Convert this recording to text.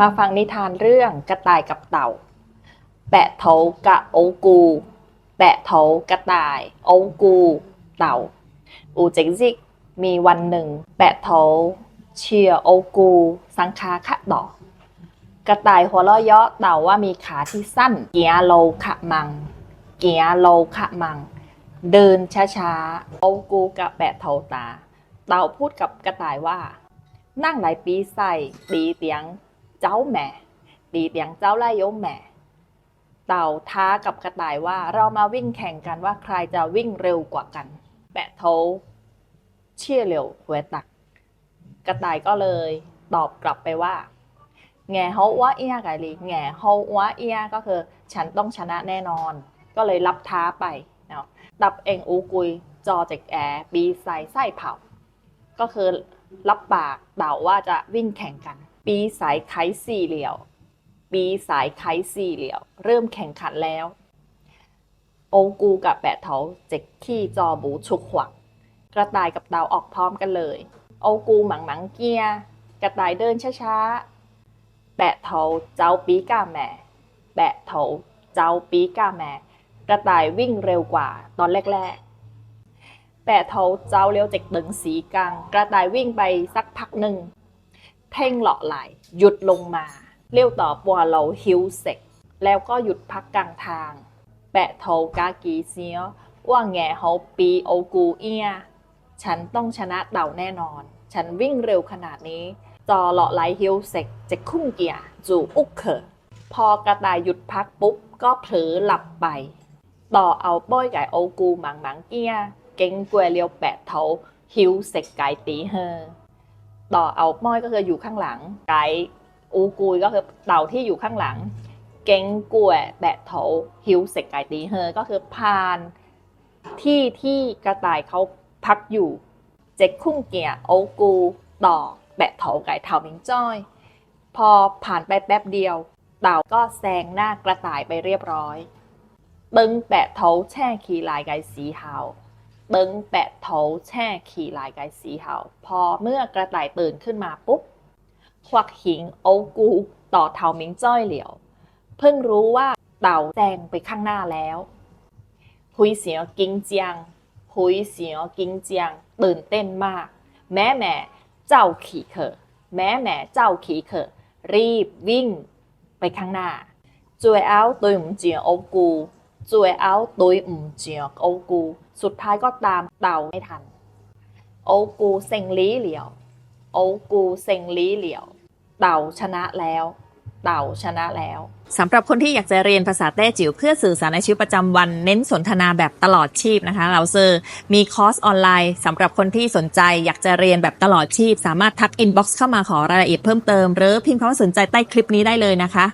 มาฟังนิทานเรื่องกระต่ายกับเต่า แปะเถากะโอกู แปะเถากระต่ายโอกู เต่า อูเจงซิก มีวันหนึ่ง แปะเถาเชียโอกู สังคาขะดอก กระต่ายหัวเราะเยาะเต่าว่ามีขาที่สั้น เกียโลขะมัง เกียโลขะมัง เดินช้าๆ โอกูกับแปะเถาตา เต่าพูดกับกระต่ายว่า นั่งหลายปีใส่ตีเตียง เจ้าแหม่ตีเตียงเจ้าไล่ยมแหม่เต่าท้ากับกระต่ายว่าเรามาวิ่งแข่งกันว่าใครจะวิ่งเร็วกว่ากัน แปะโถเชี่ยเหลวหวตัก กระต่ายก็เลย ตอบกลับไปว่าแง่เฮาว่าเอียไกลีแง่เฮาว่าเอียก็คือ ฉันต้องชนะแน่นอน ก็เลยรับท้าไปเนาะตับเองอูกุย จอเจกแอบีใส่ไส้เผา ก็คือรับปากเต่าว่าจะวิ่งแข่งกัน ปีสายไคสี่เหลี่ยว ปีสายไคสี่เหลี่ยว เริ่มแข่งขันแล้วโอกูกับแปะเถาเจ็กขี้จอบูฉุกหวักกระต่ายกับเต่าออกพร้อมกันเลย โอกูหมังหมังเกียร์กระต่ายเดินช้าๆ แปะเถาเจ้าปีก้าแม่ แปะเถาเจ้าปีก้าแม่ กระต่ายวิ่งเร็วกว่าตอนแรกๆ แปะเถาเจ้าเลี้ยวเจ็กตึงสีกลางกระต่ายวิ่งไปสักพักหนึ่ง เท่งเหลาะไหลหยุดลงมาเลี้ยวต่อปัวเราฮิวเสกแล้วก็หยุดพักกลางทาง แปะเถากากีเสียว่าแง่เฮาปีโอกูเอียฉันต้องชนะเต่าแน่นอน ฉันวิ่งเร็วขนาดนี้ จอเลาะไหลฮิวเซกจะคุ้มเกียร์จูอุกเขอพอกระต่ายหยุดพักปุ๊บก็เผลอหลับไป ต่อเอาป้อยไก่โอกูหมังหมังเกียร์เก่งกวยเลียวแปะเถาฮิวเซกไก่ตีเฮอ ต่อเอาป้อยก็คืออยู่ข้างหลังไก่อูกุยก็คือเต่าที่อยู่ข้างหลัง เก่งกวยแปะเถาฮิวเซกไก่ตีเฮอก็คือพานที่ที่กระต่ายเขาพักอยู่ เจ็กคุ้งเกียโอกูต่อแบะเถาไก่เถามิงจ้อย พอผ่านไปแป๊บเดียว เต่าก็แซงหน้ากระต่ายไปเรียบร้อย ตึงแปะเถาแช่ขี่ลายไก่สีหาว ตึงแปะเถาแช่ขี่ลายไก่สีหาวพอเมื่อกระต่ายตื่นขึ้นมาปุ๊บ ควักหิงโอกูต่อเถามิงจ้อยเหลียว เพิ่งรู้ว่าเต่าแซงไปข้างหน้าแล้วหุยเสียวกิงเจียงหุยเสียวกิงเจียงตื่นเต้นมาก แม่แม่เจ้าขี่เขอแม่แม่เจ้าขี่เขอรีบวิ่งไปข้างหน้าจวยเอาตุยมเจียงโอกู จวยเอาตุยหมเจียงโอกู สุดท้ายก็ตามเต่าไม่ทัน โอกูเซ็งลีเหลียว โอกูเซ็งลีเหลียว เต่าชนะแล้วเต่าชนะแล้วสำหรับคนที่อยากจะเรียนภาษาแต้จิ๋วเพื่อสื่อสารในชีวิตประจำวัน เน้นสนทนาแบบตลอดชีพนะคะเราเซอร์มีคอร์สออนไลน์สำหรับคนที่สนใจอยากจะเรียนแบบตลอดชีพ สามารถทักอินบ็อกซ์เข้ามาขอรายละเอียดเพิ่มเติม หรือพิมพ์คำว่าสนใจใต้คลิปนี้ได้เลยนะคะ